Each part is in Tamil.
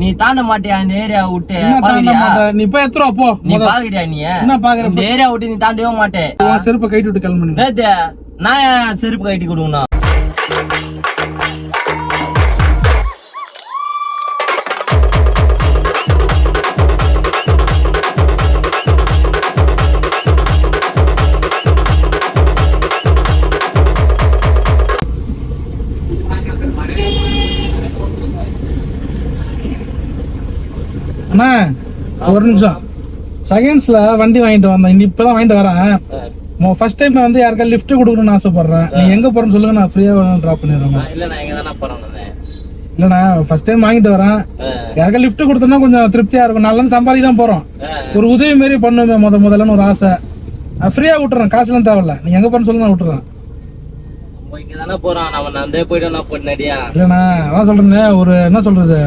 நீ தாண்ட மாட்டியா? இந்த ஏரியா விட்டு மாட்டேன் நீ போய் எத்துருவா போ நீ. பாக்குறியா நீ? என்ன பாக்குற? இந்த ஏரியா விட்டு நீ தாண்டவே மாட்டே. உன் செருப்பை கைட்டு விட்டு கிளம்பு நான் செருப்பு கட்டி கொடுக்கணும்? அண்ணா ஒரு நிமிஷம். செகண்ட்ஸ்ல வண்டி வாங்கிட்டு வந்தேன். இன்னி இப்பதான் வாங்கிட்டு வரேன். ஃபர்ஸ்ட் டைம் வந்து யாருக்கா லிஃப்ட் கொடுக்கணும்னு ஆசைப்படுறேன். நீ எங்க போறேன்னு சொல்லுங்க நான் ஃப்ரீயா ட்ராப் பண்ணிடுறேன். நான் இல்ல நான் தானே போறேன் நானு. இல்லண்ணா ஃபர்ஸ்ட் டைம் வாங்கிட்டு வரேன். யாருக்கா லிஃப்ட் கொடுத்தோம்னா கொஞ்சம் திருப்தியா இருக்கும். நல்லா சம்பாதிக்க தான் போறோம். ஆ. ஒரு உதவி மாரி பண்ணுவேன் முத முதல்லன்னு ஒரு ஆசை. ஃப்ரீயா விட்டுறேன். காசுலாம் தேவையில்ல. நீ எங்க போறேன்னு சொல்லுங்க நான் விட்டுறேன். நம்ம இங்க தானே போறோம். நம்ம நந்தே போயிட்டோம் நான் பொண்ணடியா இல்லண்ணா அதான் சொல்றேன் ஒரு என்ன சொல்றது?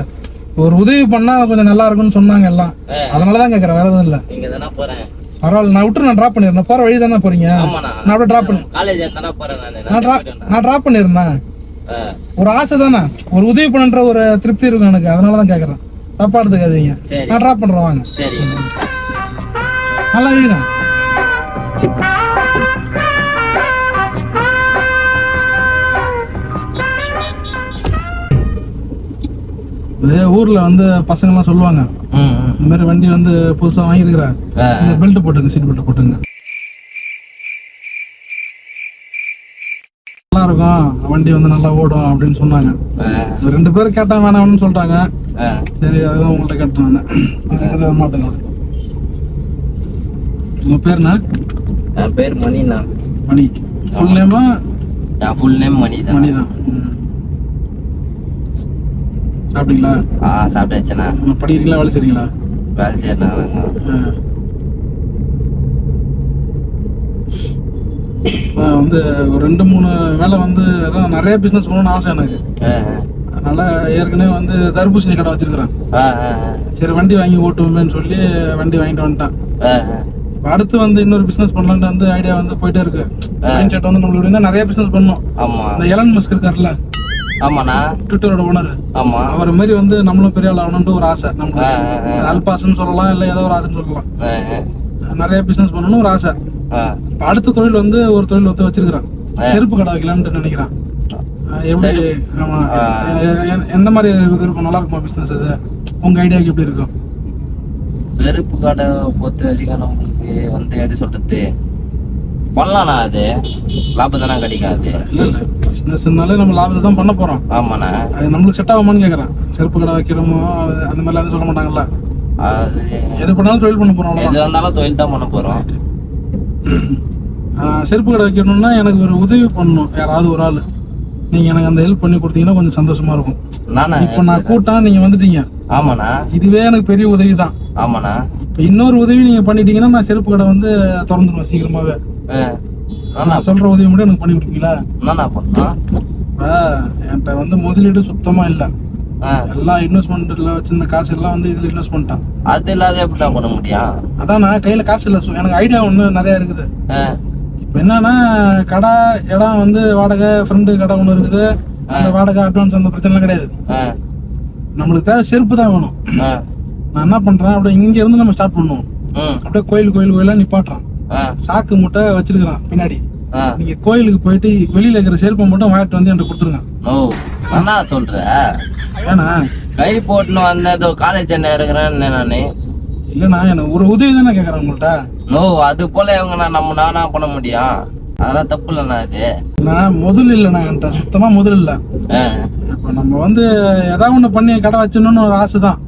ஒரு உதவி பண்ணா கொஞ்சம் நல்லா இருக்கும்னு சொன்னாங்க எல்லாம். அதனாலதான் கேக்குறேன் வேற எதுவும் இல்ல. இங்க தானே போறேன். பரவாயில்ல நான் விட்டு நான் ட்ராப் பண்ணிடுறேன். போற வழி தானே போறீங்க? நான் அப்படியே ட்ராப் பண்ணி. காலேஜ் தானே போறேன் நானு. ட்ராப் ஆ, ஒரு ஆசை தானே. ஒரு உதவி பண்ணுன்ற ஒரு திருப்தி இருக்கும் எனக்கு. அதனால தான் கேட்குறேன் தப்பா எடுத்துக்காதீங்க. நான் ட்ராப் பண்ணுறேன் வாங்க. நல்லா இருங்க. இதே ஊர்ல வந்து பசங்கெல்லாம் சொல்லுவாங்க. ம், ம். இந்த மாதிரி வண்டி வந்து புதுசா வாங்கியிருக்கிறேன் பெல்ட் போட்டுங்க சீட் பெல்ட் போட்டுங்க நல்லா இருக்கும் வண்டி வந்து நல்லா ஓடும் அப்படின்னு சொன்னாங்க. ரெண்டு பேரும் கேட்டா வேணாம்னு சொல்லிட்டாங்க. ஆ. சரி அதுதான் உங்கள்ட்ட கேட்டேன் மாட்டேங்க உங்க பேர் என்ன? என் பேர் மணிண்ணா. மணி. ஃபுல் நேமா ஃபுல் நேம் மணி தான் மணி தான். சாப்பிட்டீங்களா? ஆ சாப்பிட்டாச்சுண்ணா. படிக்கிறீங்களா வேலை செய்றீங்களா? வேலை செய்யறேண்ணா வந்து ஒரு ரெண்டு மூணு வேலை வந்து அதான் நிறைய பிஸ்னஸ் பண்ணணும்னு ஆசை எனக்கு. அதனால ஏற்கனவே வந்து தர்பூசணி கடை வச்சிருக்கிறேன். சரி வண்டி வாங்கி ஓட்டுவோமேன்னு சொல்லி வண்டி வாங்கிட்டு வந்துட்டேன். அடுத்து வந்து இன்னொரு பிசினஸ் பண்ணலாம்னு வந்து ஐடியா வந்து போயிட்டே இருக்கு. மைண்ட் செட் வந்து நம்மளுக்கு நிறைய பிசினஸ் பண்ணோம் ஆமா. இந்த எலன் மஸ்க் இருக்கார்ல. ஆமாண்ணா. ட்விட்டரோட ஓனர் ஆமா. அவரை மாதிரி வந்து நம்மளும் பெரிய ஆள் ஆகணும்னு ஒரு ஆசை. ஆ. அல்பாசன்னு சொல்லலாம் இல்லை ஏதோ ஒரு ஆசைன்னு சொல்லலாம். நிறைய பிசினஸ் பண்ணணும்னு ஒரு ஆசை. அடுத்த தொழில் வந்து ஒரு தொழில் வந்து வச்சிருக்கிறேன். செருப்பு கடை வைக்கலாம்னு நினைக்கிறேன். எப்படி? ஆமா. எந்த மாதிரி இருக்கும் நல்லா இருக்குமா பிசினஸ் அது? உங்க ஐடியாக்கு எப்படி இருக்கும்? செருப்பு கடை பொறுத்த வரைக்கும் நம்மளுக்கு வந்து எப்படி சொல்றது? பண்ணலாண்ணா அது. லாபம் தானே கிடைக்காது. இல்ல இல்ல. பிசினஸ்னாலே நம்ம லாபத்தை தான் பண்ண போறோம். ஆமாண்ணா. அது நம்மளுக்கு செட் ஆகுமான்னு கேக்குறேன். செருப்பு கடை வைக்கிறோமோ அந்த மாதிரிலாம் எதுவும் சொல்ல மாட்டாங்கல்ல. அது எது பண்ணாலும் தொழில் பண்ண போறோம் எது வந்தாலும் தொழில் தான் பண்ண போறோம். ஆ, செருப்பு கடை வைக்கணும்னா எனக்கு ஒரு உதவி பண்ணணும் யாராவது ஒரு ஆள். நீங்க எனக்கு அந்த ஹெல்ப் பண்ணி கொடுத்தீங்கன்னா கொஞ்சம் சந்தோஷமா இருக்கும். நானா இப்போ நான் கூட்டம் நீங்க வந்துட்டீங்க. ஆமாண்ணா. இதுவே எனக்கு பெரிய உதவி தான். ஆமாண்ணா. இப்போ இன்னொரு உதவி நீங்க பண்ணிட்டீங்கன்னா நான் செருப்பு கடை வந்து திறந்துடுவேன் சீக்கிரமாவே. ஆ. நானா சொல்ற உதவி மட்டும் எனக்கு பண்ணி கொடுப்பீங்களா நானா பண்ணா இப்போ என்கிட்ட வந்து முதலீடு சுத்தமா இல்லை ஆ. எல்லா இன்வெஸ்ட்மெண்ட்ல வச்சிருந்த காசு எல்லாம் வந்து இதுல இன்வெஸ்ட் பண்ணிட்டேன் அது இல்லாத எப்படிண்ணா பண்ண முடியும் அதான் நான் கையில காசு இல்லை எனக்கு ஐடியா ஒன்று நிறைய இருக்குது. இப்போ என்னன்னா கடை இடம் வந்து வாடகை ஃப்ரெண்டு கடை ஒன்று இருக்குது அந்த வாடகை அட்வான்ஸ் அந்த பிரச்சனைலாம் கிடையாது. நம்மளுக்கு தேவை செருப்பு தான் வேணும். நான் என்ன பண்றேன் அப்படியே இங்க இருந்து நம்ம ஸ்டார்ட் பண்ணுவோம். அப்படியே கோயில் கோயில் கோயிலா நிப்பாட்டுறான். சாக்கு மூட்டை வச்சிருக்கிறான் பின்னாடி. நீங்க கோயிலுக்கு போயிட்டு வெளியில இருக்கிற செருப்பை மட்டும் வாங்கிட்டு வந்து என்கிட்ட கொடுத்துருங்க. ஓ என்ன சொல்ற? ஏன்னா? கை போட்டுன்னு வந்ததோ காலேஜ் என்ன இருக்கிறேன்னு நானு. இல்லைண்ணா எனக்கு ஒரு உதவி தானே கேட்குறேன் உங்கள்கிட்ட? நோ அது போல இவங்க நான் நம்ம நானா பண்ண முடியும். அதெல்லாம் தப்பு இல்லைண்ணா இது. நான் முதல் இல்லைண்ணா என்கிட்ட. சுத்தமா முதல் இல்லை. ஆ. இப்போ நம்ம வந்து ஏதாவது ஒன்று பண்ணி கடை வச்சிடணும்னு ஒரு ஆசை தான்.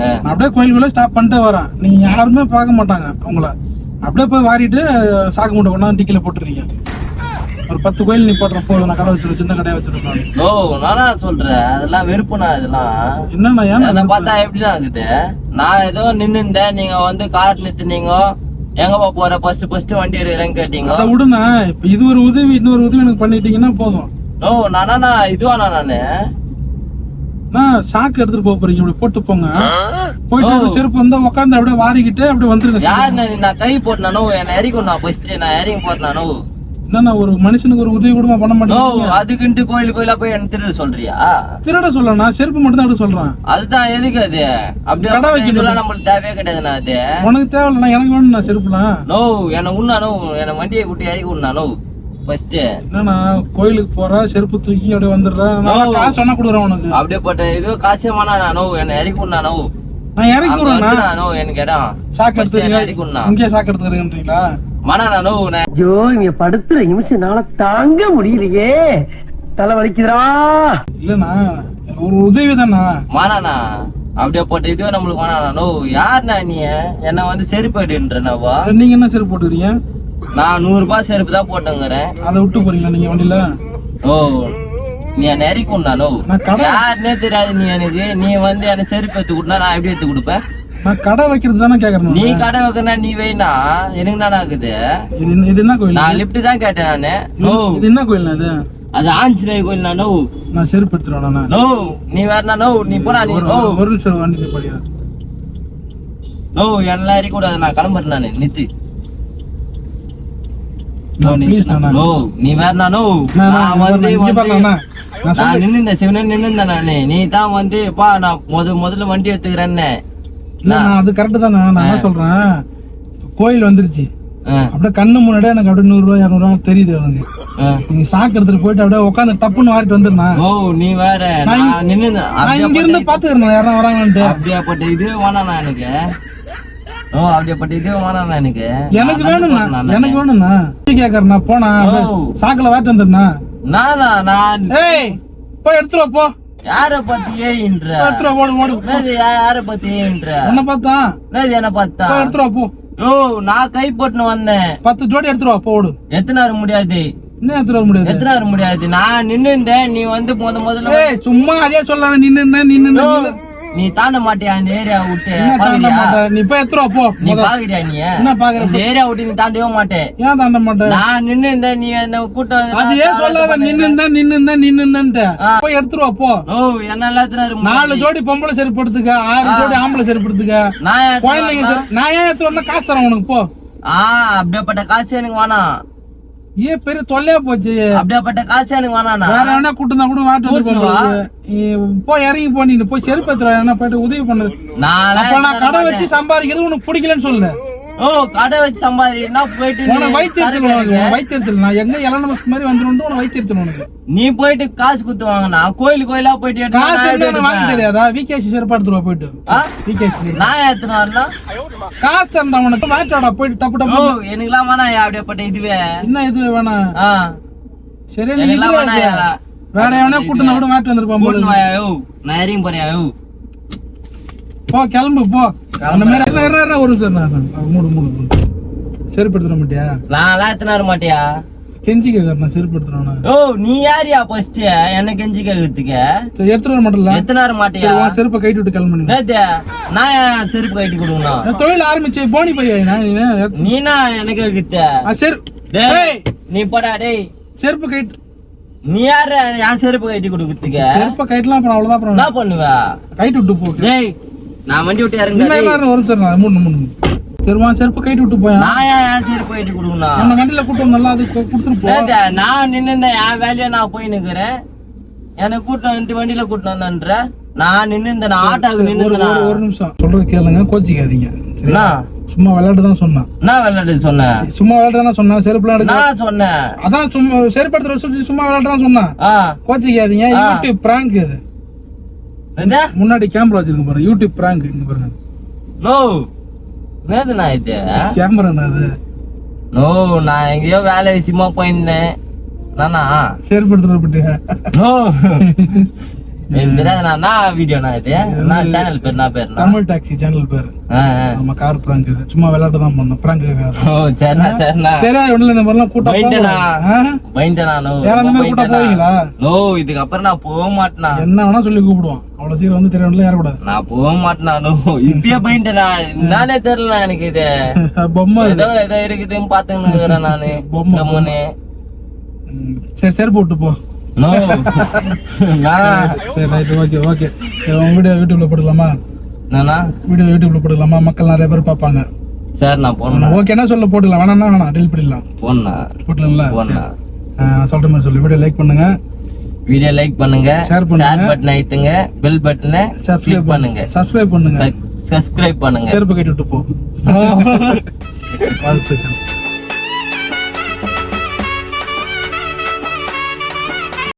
நான் அப்படியே கோயிலுக்குள்ள ஸ்டாப் பண்ணிட்டே வரேன். நீங்க யாருமே பார்க்க மாட்டாங்க உங்களை அப்படியே போய் வாரிட்டு சாக்கு மூட்டை கொண்டாந்து டிக்கில போட்டுறீங்க ஒரு பத்து கோயில் நிப்பாட்டுறேன் போதும் நான் கடை வச்சிருக்கேன் சின்ன கடையை வச்சிருக்கேன் நோ நானா சொல்றேன். அதெல்லாம் வெறுப்புண்ணா இதெல்லாம். என்னண்ணா ஏன்னா என்ன பார்த்தா எப்படிண்ணா இருக்குது? நான் ஏதோ நின்னு இருந்தேன் நீங்க வந்து கார் நிறுத்துனீங்க. எங்கப்பா போற? ஃபர்ஸ்ட் ஃபர்ஸ்ட் வண்டி எடுக்கிறேன்னு கேட்டீங்க. அதை விடுண்ணா இப்போ இது ஒரு உதவி இன்னொரு உதவி எனக்கு பண்ணிட்டீங்கன்னா போதும். நோ நானா இதுவாண்ணா நான். சாக்கு எடுத்துட்டு போக போறீங்க. இப்படி போட்டு போங்க. போயிட்டு செருப்பு வந்து உட்காந்து அப்படியே வாரிக்கிட்டு அப்படியே வந்துருங்க யார் நான் கை போட்டனானோ? என்ன இறக்கும் நான் ஃபர்ஸ்ட் நான் இறங்கி போட்டனானோ? என்னண்ணா ஒரு மனுஷனுக்கு ஒரு உதவி கூட பண்ண நோ மாட்டேங்க அதுக்குன்ட்டு கோயில் கோயிலா போய் என்ன திருட சொல்றியா? திருட சொல்லண்ணா செருப்பு மட்டும் தான் சொல்றேன். அதுதான் எதுக்கு அது? கடை வைக்கணும். நம்மளுக்கு தேவையே கிடையாதுண்ணா அது. உனக்கு தேவையில்லண்ணா எனக்கு வேணும்ண்ணா செருப்புலாம். நோ என்ன உண்ணா நோ என்ன வண்டியை கூட்டி இறக்கி நோ ஃபர்ஸ்ட் என்னண்ணா கோயிலுக்கு போற செருப்பு தூக்கி அப்படியே வந்துடுறேன். நான் காசு வேணா கொடுக்குறேன் உனக்கு. அப்படியே போட்ட இது காசே வேணா நோ என்ன இறக்கி உண்ணா நோ நான் இறக்கி விடுறேண்ணா நோ எனக்கு இடம் சாக்கு என்ன இறக்கி உண்ணா இங்கேயே சாக்கு எடுத்துக்கிறீங்கன்றீங்களா? மனா நோ நான் ஐயோ இங்க படுத்துற நிமிஷம்னால தாங்க முடியலையே. தலை வலிக்குதுடா. இல்லண்ணா ஒரு உதவி தானா மானாண்ணா அப்படியே போட்ட இதுவே நம்மளுக்கு வேணாண்ணா நோ யாருண்ணா நீ? என்ன வந்து செருப்பு எடுன்றனவா? நீங்க என்ன செருப்பு போட்டுக்கிறீங்க? நான் நூறு ரூபாய் செருப்பு தான் போட்டுங்கிறேன். அதை விட்டு போறீங்களா நீங்க வண்டியில? ஓ நீ என்ன இறக்கி உண்ணா நோ நான் கடை யாருன்னே தெரியாது நீ எனக்கு. நீ வந்து எனக்கு செருப்பு எடுத்து கொடுத்தா நான் எப்படி எடுத்து கொடுப்பேன்? நான் கடை வைக்கிறது தானே கேக்குறேன் நீ கடை வைக்கனா நீ வைனா எனக்கு என்ன ஆகுது? இது என்ன- என்ன கோயில்? நான் லிப்ட் தான் கேட்டேன் நானு. நோ. இது என்ன கோயில் இது? அது ஆஞ்சநேய கோயில் நோ. நான் செருப்பு எடுத்துருவேன் நோ. நீ வேறனா நோ. நீ போடா நீ நோ ஒரு நிமிஷம் வண்டி நிப்பாடிக்கிறேன் நோ எல்லாம் கூடாது நான் கிளம்புறேன் நானு. நித்து. நோ நீ ப்ளீஸ் நானா நோ நீ நோ நான் நான் வந்து நான் நான் நின்னு சிவனே நின்னு நானு நீ தான் வந்து பா நான் முத முதல்ல வண்டி எடுத்துக்கிறேன்னு நான் அது கரெக்ட் தானே நான் என்ன சொல்றேன் கோயில் வந்துருச்சு அப்படியே கண்ணு முன்னாடியே எனக்கு அப்படியே நூறு ரூபாய் இரநூறுவா தெரியுது எனக்கு. நீங்க சாக்கு எடுத்துட்டு போயிட்டு அப்படியே உட்காந்து டப்புன்னு வாரிட்டு வந்துருண்ணா ஓ நீ வேற நான் நின்னு நான் இங்க இருந்து பாத்துக்கிறேன் யாரா வராங்கன்ட்டு அப்படியாப்பட்ட இது வேணாண்ணா எனக்கு ஓ இது வேணாண்ணா எனக்கு. எனக்கு நான் வேணும்ண்ணா. நடந்து போறேன் எனக்கு வேணும்ண்ணா. கேக்குறேண்ணா. போனா அப்படியே. சாக்குல வாரிட்டு வந்துருண்ணா நானா? நான் ஏய் போய் எடுத்துட்டு வா, போ. யார பத்தி ஏன்ற எடுத்துட்டு வா, ஓடு ஓடு. யார பத்தி ஏன்ற உன்னை பார்த்தா? என்னது என்ன பார்த்தா? போய் எடுத்துட்டு போ. ஓ நான் கை வந்தேன். பத்து ஜோடி எடுத்துட்டு வா போ ஓடு. எத்தனை முடியாது? இன்னும் எடுத்துட்டு வர முடியாது? எத்தனை வர முடியாது? நான் நின்னு இருந்தேன் நீ வந்து முத முதல்ல சும்மா அதே சொல்லாத. நின்னு இருந்தேன் நின்னு இருந்தேன் நீ தாண்ட மாட்டியா? இந்த ஏரியா விட்டு. மாட்டேன் நீ போய் எடுத்துட்டு வா, போ. நீ. பாக்குறியா நீ? என்ன பாக்குற? இந்த ஏரியா விட்டு நீ தாண்டவே மாட்டே. ஏன் தாண்ட மாட்டேன் நான் நின்னு இருந்தேன் நீ என்ன கூட்டம் அது ஏன் சொல்லாத? நின்னு இருந்தா நின்னு இருந்தா நின்னு இருந்தேன்ட்டு. போய் எடுத்துட்டு வா, போ. ஓ என்ன எல்லாத்தினாரு நாலு ஜோடி பொம்பளை செருப்பு எடுத்துக்க ஆறு ஜோடி ஆம்பளை செருப்பு எடுத்துக்க நான் ஏன் குழந்தைங்க நான் ஏன் எடுத்துட்டு வரணும் காசு தரேன் உனக்கு போ. ஆ அப்படியாப்பட்ட காசு எனக்கு வேணாம். ஏன் பெரிய தொல்லையா போச்சு. அப்படியாப்பட்ட காசு எனக்கு வேணாண்ணா வேற என்ன கூட்டம் தான் கூட வாட்டு கூட்டிட்டு வா. வந்துருப்போம் போய் இறங்கி போ நீ போய் செருப்பு எடுத்துற என்ன போயிட்டு உதவி பண்ணது. நான் கடை வச்சு சம்பாதிக்கிறது உனக்கு பிடிக்கலன்னு சொல்லு ஓ கடை வச்சு சம்பாதினா போயிட்டு உனக்கு வயிற்றுச்சல் உனக்கு. வயிற்றுச்சல் நான் எங்க எல்லாம் நமஸ்க்கு மாதிரி வந்துடும் உனக்கு வயிற்றுச்சல் உனக்கு. நீ போயிட்டு காசு குத்து வாங்கினா கோயில் கோயிலா போயிட்டு காசு வாங்க? தெரியாதா? விகேசி செருப்பு எடுத்துருவா போயிட்டு? விகேசி நான் வரனா காசு தரண்டா உனக்கு வாட்டாடா போயிட்டு டப்பு ஓ டப்பு. எனக்குலாம் வேணாம் அப்படியாப்பட்ட இதுவே. என்ன இது வேணாம் சரி நீ. வேற எவனா கூட்டம் கூட மாட்டு வந்திருப்பான் நான் இறங்கி போறியா போ கிளம்பு போ. ஒரு நிமிஷம் இரு, இரு. மூடு மூடு மூடு. செருப்பு எடுத்துட மாட்டியா நான்லாம் எத்தனை வர மாட்டியா? கெஞ்சி கேக்குறேன் செருப்பு எடுத்துறேன் ஓ நீ யாரியா ஃபர்ஸ்ட் என்ன கெஞ்சி கேக்குறதுக்கு சரி எடுத்துட்டு வர மாட்டல எத்தனை வர மாட்டியா? சரி உன் செருப்பை கைட்டு விட்டு நீ. நேத்து நான் செருப்பு கட்டி கொடுக்கணும்? நான் தொழில் ஆரம்பிச்சு போனி பையா நான் நீ எடுத்து- நீனா எனக்கு ஆ, செரு டேய் நீ போடா டேய். செருப்பு கைட்டு நீ யாரு என் செருப்பு கட்டி கொடுக்கறதுக்கு? செருப்பை கைட்டுலாம் அப்புறம் அவ்வளவுதான் அப்புறம் என்ன பண்ணுவ கைட்டு விட்டு போ. டேய் நான் வண்டி விட்டு. எல்லாரும் வரும் சார் நான் மூணு மூணு சரி உன் செருப்பு கைட்டு விட்டு போயா? நான் ஏன் செருப்பு கட்டி கொடுக்கணும்? உன்னை வண்டியில கூட்டம் நல்லா அது கொடுத்துட்டு போ. நான் நின்னு என் வேலையை நான் போய் நிக்கிறேன். எனக்கு கூட்டம் வந்து வண்டியில கூட்டம் வந்தன்ற. நான் நின்னு இருந்தேன் நான் ஆட்டோக்கு நின்னு ஒரு நிமிஷம். சொல்றது கேளுங்க கோச்சிக்காதீங்க. சரி என்ன? சும்மா விளையாட்டு தான் சொன்னேன். என்ன விளையாடு சொன்னேன்? சும்மா விளையாட்டு தான் சொன்னேன் எடுக்க நான் சொன்னேன். அதான் சும்மா செருப்பு சொல்லி சும்மா விளையாட்டு தான் சொன்னேன் கோச்சிக்காதீங்க பிராங்க் இது. முன்னாடி கேமரா வச்சிருக்க பாருங்க யூடியூப் பிராங்க் இங்க பாருங்க. நோ என்னது நான் இது கேமரா அது. நோ நான் எங்கேயோ வேலை விஷயமா போயிருந்தேன். நானா? போயிட்டு நோ நான் என்ன வீடியோண்ணா இது? என்ன சேனல் பேர் என்ன பேர் தமிழ் டாக்ஸி சேனல் பேரு. நம்ம கார் பிராங்க் இது. சும்மா விளையாட்டு தான் பண்ணோம் பிராங்க் ஓ சரிண்ணா சரிண்ணா. தெரியாது ஒண்ணுல இந்த மாதிரிலாம் கூட்டம் பயந்துட்டேனா போவாங்க. ஆ? பயந்துட்டேனா நோ வேற அந்த மாதிரி கூட்டம் போவீங்களா? நோ இதுக்கப்புறம் நான் போக மாட்டேனா என்ன வேணா சொல்லி கூப்பிடுவான் அவ்வளவு சீக்கிரம் வந்து தெரியல ஏறக்கூடாது. நான் போக மாட்டேனா நோ இப்பயே என்னன்னே தெரியல எனக்கு இது. பொம்மை இது. ஏதோ ஏதோ இருக்குதுன்னு பாத்துன்னு இருக்கிறேன் நானு. பொம்மை, கம்முன்னு. ம், சரி செருப்பு விட்டு போ. நோ நான் சரி ரைட் ஓகே ஓகே சரி உங்க வீடியோ யூடியூப்ல போட்டுக்கலாமா? நானா வீடியோ யூடியூப்ல போட்டுக்கலாமா? மக்கள் நிறைய பேர் பார்ப்பாங்க. சார் நான் போனா ஓகேனா சொல்ல போட்டுக்கலாம். வேணாம்னா வேணாம் டெலிட் பண்ணிடலாம். போனா போட்டுலாம்ல போனா சொல்ற மாதிரி சொல்லு. வீடியோ லைக் பண்ணுங்க. வீடியோ லைக் பண்ணுங்க. Share பண்ணுங்க. ஷேர் பட்டன் அழுத்துங்க பெல் பட்டனை சப்ஸ்கிரைப் பண்ணுங்க. சப்ஸ்கிரைப் பண்ணுங்க. சப்ஸ்கிரைப் பண்ணுங்க. செருப்பு கட்டி விட்டு போ. வாழ்த்துக்கள்.